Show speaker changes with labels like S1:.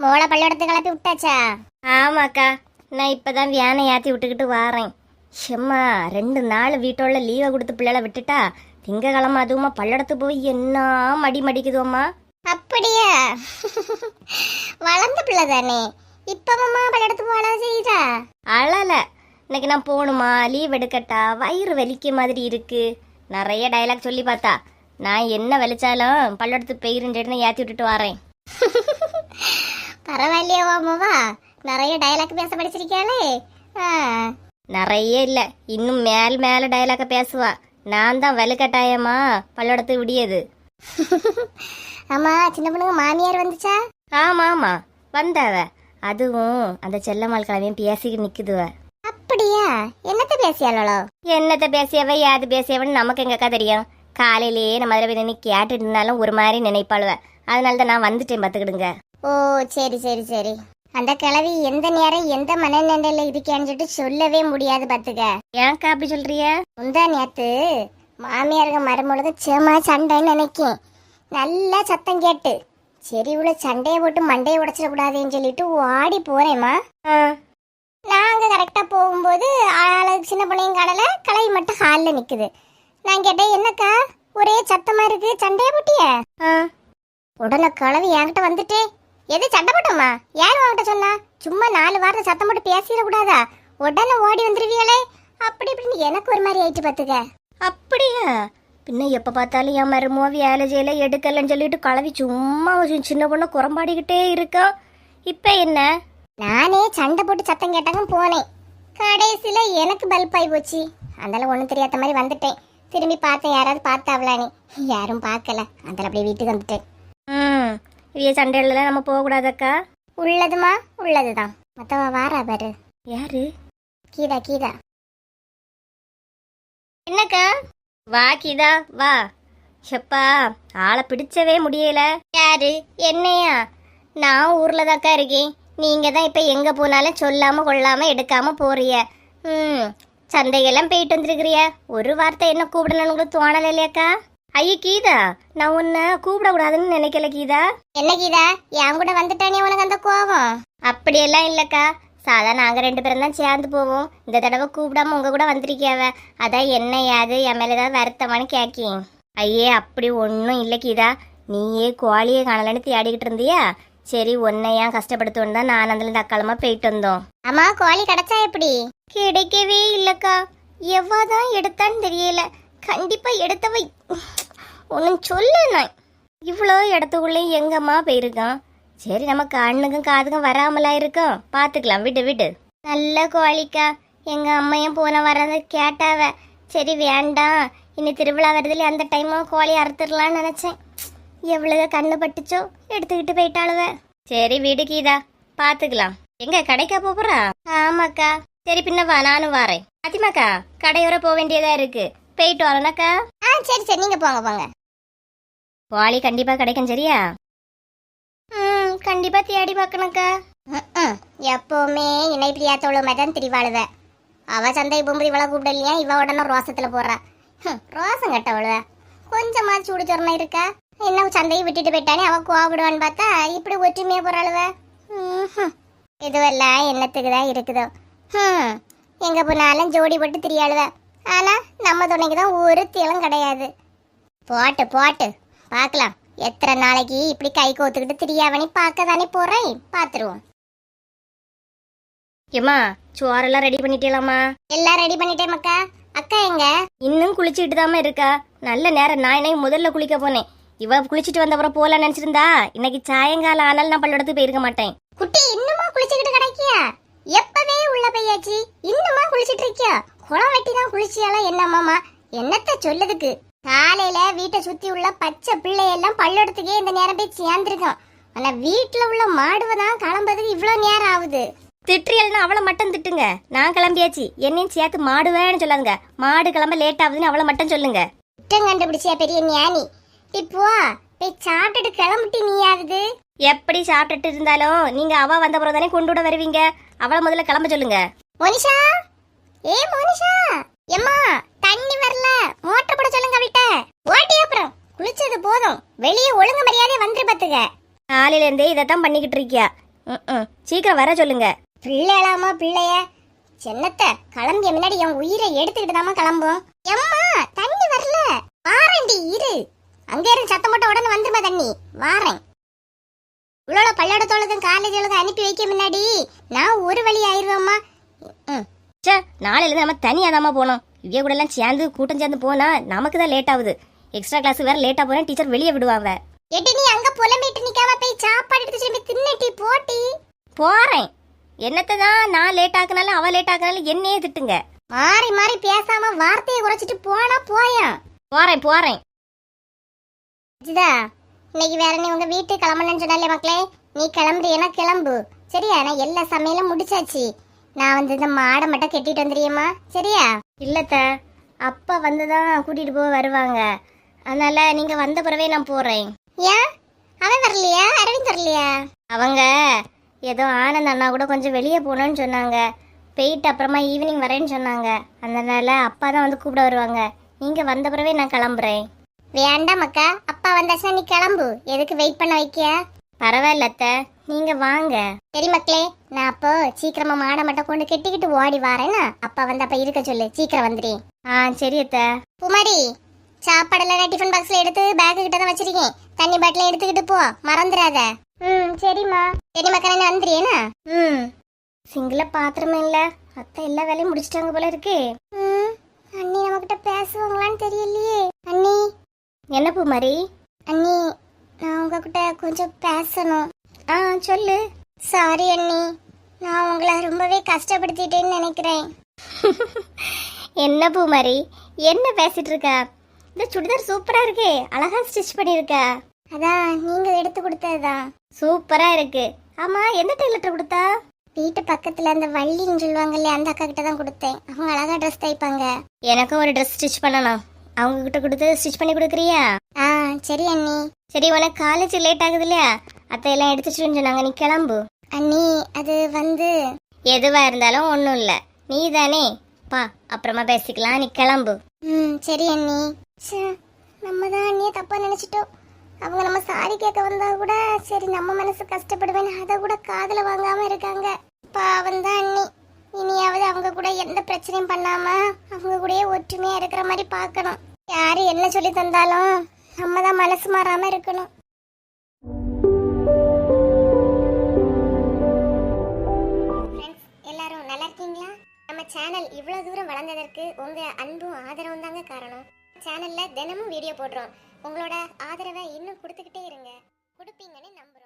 S1: மோளை பள்ளியோடத்து கிளப்பி விட்டாச்சா
S2: ஆமாக்கா நான் இப்பதான் வியானை ஏற்றி விட்டுக்கிட்டு வாரேன் ஷெம்மா ரெண்டு நாள் வீட்டோட லீவை கொடுத்து பிள்ளைகளை விட்டுட்டா திங்கக்கிழமை அதுவுமா பல்லடத்து போய் என்ன மடி மடிக்குதோம்மா
S1: அப்படியா வளர்ந்த பிள்ளை தானே இப்பவம்மா பள்ளியோடத்து போல செய்தா
S2: அழல இன்னைக்கு நான் போகணுமா லீவ் எடுக்கட்டா வயிறு வலிக்க மாதிரி இருக்கு நிறைய டயலாக் சொல்லி பார்த்தா நான் என்ன வலிச்சாலும் பல்லடத்து பெயிருன்னு ஏற்றி விட்டுட்டு வரேன்
S1: பரவாயில்லையா அம்மாவா நிறைய டயலாக் பேச படிச்சிருக்கியாளே.
S2: நிறைய இல்லை. இன்னும் மேல் மேலே டயலாக பேசுவா. நான் தான் வலுக்கட்டாயமா பல்லடத்து விடியது.
S1: ஆமா சின்ன பொண்ணுங்க மாமியார் வந்துச்சா?
S2: ஆமா ஆமா. வந்தாவ. அதுவும் அந்த செல்லம்மாள் கிழமையும் பேசிக்கிட்டு நிக்குதுவ.
S1: அப்படியா? என்னத்த பேசியாளோ
S2: என்னத்த பேசியவ யாது பேசியவன்னு நமக்கு எங்கக்கா தெரியும். காலையிலேயே நம்ம அதில் நின்று கேட்டுட்டு இருந்தாலும் ஒரு மாதிரி நினைப்பாளுவ. அதனால தான் நான் வந்துட்டேன் பார்த்துக்கிடுங்க.
S1: ஓ சரி சரி சரி. அந்த கிழவி எந்த நேரம் எந்த மனநிலையில இருக்கேன்னு சொல்லிட்டு சொல்லவே முடியாது பாத்துக்க.
S2: ஏன்க்கா அப்படி சொல்றிய?
S1: முந்தா நேத்து மாமியாருங்க மருமொழுது சேமா சண்டைன்னு நினைக்கேன். நல்லா சத்தம் கேட்டு. சரி இவ்வளோ சண்டையை போட்டு மண்டையை உடைச்சிடக்கூடாதுன்னு சொல்லிட்டு ஓடி போறேம்மா.
S2: ஆ,
S1: நாங்க கரெக்டா போகும்போது ஆளு சின்ன பிள்ளைங்க கடலை கலை மட்டும் ஹாலில் நிக்குது. நான் கேட்டேன் என்னக்கா? ஒரே சத்தமா இருக்கு. சண்டையை போட்டிய?
S2: ஆ.
S1: உடனே கிளவி என்கிட்ட வந்துட்டே எது சண்டை போட்டோமா? யார் உன்கிட்ட சொன்னா? சும்மா நாலு வாரத்தை சத்தம் போட்டு பேசிடக்கூடாதா உடனே ஓடி வந்துருவியலே அப்படி இப்படின்னு எனக்கு ஒரு மாதிரி ஆயிட்டு பாத்துக்க
S2: அப்படியா? பின்ன எப்ப பார்த்தாலும் என் மருமோ வேலை செய்யல எடுக்கலன்னு சொல்லிட்டு கலவி சும்மா சின்ன பொண்ணு குறம்பாடிக்கிட்டே இருக்கா. இப்ப என்ன?
S1: நானே சண்டை போட்டு சத்தம் கேட்டாங்க போனேன். கடைசியில எனக்கு பல்ப் ஆகி போச்சு. அதனால ஒன்றும் தெரியாத மாதிரி வந்துட்டேன். திரும்பி பார்த்தேன் யாராவது பார்த்தாவலானே யாரும் பார்க்கல. அதனால அப்படியே வீட்டுக்கு வந்துட்டேன்.
S2: இவைய சண்டையில நம்ம போகக்கூடாதக்கா
S1: உள்ளதுமா உள்ளதுதான் மத்தவ வாரா பாரு
S2: யாரு
S1: கீதா கீதா
S2: என்னக்கா வா கீதா வா எப்பா ஆளை பிடிச்சவே முடியல யாரு என்னையா நான் ஊர்ல தாக்கா இருக்கேன் நீங்க தான் இப்ப எங்க போனாலும் சொல்லாம கொள்ளாம எடுக்காம போறிய ம் சந்தையெல்லாம் போயிட்டு வந்திருக்கிறிய ஒரு வார்த்தை என்ன கூப்பிடணும்னு தோணல இல்லையாக்கா ஐயோ கீதா நான் உன்னை கூப்பிடக்கூடாதுன்னு நினைக்கல கீதா.
S1: என்ன கீதா? என் கூட வந்துட்டானே உனக்கு அந்த கோவம்?
S2: அப்படியெல்லாம் இல்லைக்கா. சாதா நாங்கள் ரெண்டு பேரும் தான் சேர்ந்து போவோம். இந்த தடவை கூப்பிடாம உங்க கூட வந்திருக்கியாவ? அதான் என்ன யாது என் மேலே ஏதாவது வருத்தமானு கேக்கேன் ஐயே அப்படி ஒன்றும் இல்லை கீதா. நீயே கோழியை காணலன்னு தேடிக்கிட்டு இருந்தியா? சரி உன்னை ஏன் கஷ்டப்படுத்தோன்னு தான் நான் அதில் தக்காளமா போயிட்டு வந்தோம்.
S1: அம்மா கோழி கிடைச்சா எப்படி?
S2: கிடைக்கவே இல்லைக்கா. எவ்வாதான் எடுத்தான்னு தெரியல. கண்டிப்பா எடுத்தவை. ஒன்றும் சொல்ல நான். இவ்வளோ இடத்துக்குள்ளே எங்கம்மா போயிருக்கான்? சரி நம்ம கண்ணுக்கும் காதுக்கும் வராமலா இருக்கோம் பார்த்துக்கலாம் விட்டு விட்டு நல்ல கோழிக்கா. எங்க அம்மையும் போன வரத கேட்டாவ. சரி வேண்டாம். இனி திருவிழா வருதுல அந்த டைமும் கோழி அறுத்துடலாம்னு நினைச்சேன். எவ்வளவு கண்ணு பட்டுச்சோ? எடுத்துக்கிட்டு போயிட்டாளுவ. சரி வீடு கீதா. பார்த்துக்கலாம் எங்க கடைக்கா போறா? ஆமாக்கா. சரி பின்ன வா. நானும் வரேன். அதிமாக்கா கடையோர போக வேண்டியதா இருக்கு. போயிட்டு வரேனாக்கா.
S1: ஆ சரி சரி நீங்க போங்க போங்க.
S2: கோழி கண்டிப்பா கிடைக்கும் சரியா? ம் கண்டிப்பா தேடி பார்க்கணுக்கா
S1: ம்ம். எப்பவுமே இணை பிரியாத்தவள மாதிரி தான் திரிவாளுவ. அவ சந்தை பொம்பு இவளை கூப்பிடலையா இவ உடனே ரோசத்துல போறா ஹம், ரோசம் கட்டவளுவ கொஞ்சமா சூடு சொரணம் இருக்கா? என்ன சந்தையை விட்டுட்டு போயிட்டானே அவ கோவிடுவான்னு பார்த்தா இப்படி ஒற்றுமையா போறாளுவ ம்ஹும். இதுவெல்லாம் என்னத்துக்கு தான் இருக்குதோ. ஹம். எங்க போனாலும் ஜோடி போட்டு திரியாளுவ. ஆனா நம்ம துணைக்கு தான் ஒரு திலம் கிடையாது. போட்டு போட்டு. பார்க்கலாம். எத்தனை நாளைக்கு இப்படி கை கோத்துக்கிட்டு திரியாவனி பார்க்க தானே போறேன்? பார்த்துருவோம்.
S2: ஏம்மா சோறெல்லாம் ரெடி பண்ணிட்டேலாமா
S1: எல்லாம் ரெடி பண்ணிட்டேன் மக்கா. அக்கா எங்க?
S2: இன்னும் குளிச்சுட்டு தாம இருக்கா? நல்ல நேரம். நான் இன்னைக்கு முதல்ல குளிக்க போனேன். இவ குளிச்சுட்டு வந்தவரை போல நினைச்சிருந்தா இன்னைக்கு சாயங்காலம் ஆனாலும் நான் பல்லடத்து போயிருக்க மாட்டேன்.
S1: குட்டி இன்னுமா குளிச்சுக்கிட்டு கிடைக்கியா எப்பவே உள்ள போயாச்சு இன்னுமா குளிச்சிட்டு இருக்கியா குளம் வெட்டி தான் குளிச்சியாலாம் என்னம்மாமா என்னத்த சொல்லுதுக்கு? காலையில வீட்டை சுத்தி உள்ள பச்சை பிள்ளையெல்லாம் பல்லெடுத்துக்கே இந்த நேரம் போய் சேர்ந்துருக்கோம் ஆனா வீட்டுல உள்ள மாடுவை தான் கிளம்புறதுக்கு இவ்வளவு நேரம் ஆகுது.
S2: திட்டுறியல்னா அவளை மட்டும் திட்டுங்க. நான் கிளம்பியாச்சு. என்னையும் சேர்த்து மாடுவேன்னு சொல்லாதுங்க. மாடு கிளம்ப லேட் ஆகுதுன்னு அவளை மட்டும் சொல்லுங்க.
S1: குற்றம் கண்டுபிடிச்சியா பெரிய ஞானி? இப்போ போய் சாப்பிட்டுட்டு கிளம்பிட்டு ஆகுது
S2: எப்படி சாப்பிட்டுட்டு இருந்தாலும் நீங்க அவ வந்த பிறகு தானே கொண்டு விட வருவீங்க? அவளை முதல்ல கிளம்ப சொல்லுங்க.
S1: மோனிஷா! ஏ மோனிஷா! எம்மா தண்ணி வரல. மோட்டர் போட சொல்லுங்க அவள்கிட்ட ஓட்டி அப்புறம். குளிச்சது போதும். வெளியே ஒழுங்கு மரியாதை வந்துரு பாத்துக்க.
S2: காலையில இருந்தே இதைத்தான் பண்ணிக்கிட்டு இருக்கியா? சீக்கிரம் வர சொல்லுங்க.
S1: பிள்ளைலாமா பிள்ளைய? சென்னத்த கிளம்பிய முன்னாடி என் உயிரை எடுத்துக்கிட்டு தாமா கிளம்பும் எம்மா தண்ணி வரல. வாரேன்டி இரு. அங்க இருந்து சத்தம் போட்ட உடனே வந்துருமா தண்ணி. வாரேன். இவ்வளோ பள்ளியோடத்தோளுக்கும் காலேஜுகளுக்கும் அனுப்பி வைக்க முன்னாடி நான் ஒரு வழி ஆயிருவேம்மா ம்.
S2: சே நாளையிலேருந்து நம்ம தனியாக போனோம் இவ்விய கூட எல்லாம் சேர்ந்து கூட்டம் சேர்ந்து போனா நமக்கு தான் லேட் ஆகுது. எக்ஸ்ட்ரா கிளாஸ் வேற லேட்டாக போனா டீச்சர் வெளியே விடுவாங்க.
S1: எட்டி நீ அங்க புலம்பிட்டு நிக்காம போய் சாப்பாடு எடுத்து திரும்பி தின்னட்டி போட்டி.
S2: போறேன். என்னத்தை தான் நான் லேட் ஆக்குனாலும் அவ லேட் ஆக்குனாலும் என்னையே திட்டுங்க.
S1: மாறி மாறி பேசாம வார்த்தையை குறைச்சிட்டு போனா போயாம்
S2: போறேன் போறேன்.
S1: ஜிதா இன்னைக்கு வேற நீ உங்க வீட்டுக்கு கிளம்பணும்னு சொன்னாலே மக்களே நீ கிளம்புறீனா கிளம்பு. சரியா? நான் எல்லா சமையலும் முடிச்சாச்சு. நான் வந்து இந்த மாடை மட்டும் கெட்டிட்டு வந்துடுறியம்மா சரியா?
S2: இல்லைத்த அப்பா வந்து தான் கூட்டிகிட்டு போக வருவாங்க. அதனால நீங்கள் வந்த பிறவே நான் போடுறேன்
S1: ஏன்? அவன் வரலையா? அரவிந்த் வரலையா?
S2: அவங்க ஏதோ ஆனந்த் அண்ணா கூட கொஞ்சம் வெளியே போகணும்னு சொன்னாங்க. போயிட்டு அப்புறமா ஈவினிங் வரேன்னு சொன்னாங்க. அதனால அப்பா தான் வந்து கூப்பிட வருவாங்க. நீங்கள் வந்த பிறவே நான் கிளம்புறேன்.
S1: வேண்டாம் அக்கா. அப்பா வந்தாச்சுன்னா நீ கிளம்பு. எதுக்கு வெயிட் பண்ண வைக்க
S2: பரவாயில்ல அத்தை. நீங்க வாங்க.
S1: சரி மக்களே நான் அப்போ சீக்கிரமா மாடை மட்டும் கொண்டு கெட்டிக்கிட்டு ஓடி வரேன்னா அப்பா வந்து அப்ப இருக்க சொல்லு. சீக்கிரம் வந்துடு
S2: ஆ சரி அத்தை.
S1: குமாரி சாப்பாடெல்லாம் நான் டிஃபன் பாக்ஸ்ல எடுத்து பேக்கு கிட்ட தான் வச்சிருக்கேன். தண்ணி பாட்டில எடுத்துக்கிட்டு போ. மறந்துடாத. ம் சரிம்மா. சரி மக்களே நான் வந்துடுறேனா
S2: ம். சிங்கிள பாத்திரமே இல்ல. அத்தை எல்லா வேலையும் முடிச்சிட்டாங்க போல இருக்கு.
S1: ம் அண்ணி நம்மகிட்ட பேசுவாங்களான்னு தெரியலையே. அண்ணி.
S2: என்ன பூமாரி?
S1: கொஞ்சம் பேசணும்.
S2: ஆ சொல்லு.
S1: சாரி அண்ணி. நான் உங்களை ரொம்பவே கஷ்டப்படுத்திட்டேன்னு நினைக்கிறேன்.
S2: என்ன பூமாரி? என்ன பேசிட்டு இருக்க? இந்த சுடிதார் சூப்பரா இருக்கே. அழகா ஸ்டிச் பண்ணிருக்க
S1: அதான் நீங்க எடுத்து கொடுத்ததுதான்
S2: சூப்பரா இருக்கு. ஆமா எந்த டெய்லர்ட்ட கொடுத்தா?
S1: வீட்டு பக்கத்துல அந்த வள்ளின்னு சொல்லுவாங்கல்ல அந்த அக்கா கிட்ட தான் கொடுத்தேன். அவங்க அழகா ட்ரெஸ் தைப்பாங்க.
S2: எனக்கும் ஒரு ட்ரெஸ் ஸ்டிச் பண்ணணும். அவங்க கிட்ட கொடுத்து ஸ்டிச் பண்ணி கொடுக்குறியா?
S1: ஆ சரி அண்ணி.
S2: சரி உனக்கு காலேஜ் லேட் ஆகுது இல்லையா? அத்தை எல்லாம் எடுத்துச்சுன்னு சொன்னாங்க. நீ கிளம்பு.
S1: அண்ணி அது வந்து
S2: எதுவா இருந்தாலும் ஒன்றும் இல்லை. நீ தானே. பா அப்புறமா பேசிக்கலாம். நீ கிளம்பு.
S1: ம் சரி அண்ணி. ச்சே நம்ம தான் அண்ணியை தப்பா நினைச்சிட்டோம். அவங்க நம்ம சாரி கேட்க வந்தா கூட சரி நம்ம மனசு கஷ்டப்படுவேன்னு அதை கூட காதுல வாங்காம இருக்காங்க. பாவம் தான் அண்ணி. இனியாவது அவங்க கூட எந்த பிரச்சனையும் பண்ணாம அவங்க கூடயே ஒற்றுமையா இருக்கிற மாதிரி பார்க்கணும். யாரு என்ன சொல்லி தந்தாலும் நம்ம தான் மனசு மாறாம இருக்கணும். ஃப்ரெண்ட்ஸ் எல்லாரும் நல்லா இருக்கீங்களா? நம்ம சேனல் இவ்வளவு தூரம் வளர்ந்ததற்கு உங்க அன்பும் ஆதரவும் தாங்க காரணம். சேனல்ல தினமும் வீடியோ போடுறோம். உங்களோட ஆதரவை இன்னும் கொடுத்துக்கிட்டே இருங்க. கொடுப்பீங்கன்னு நம்ப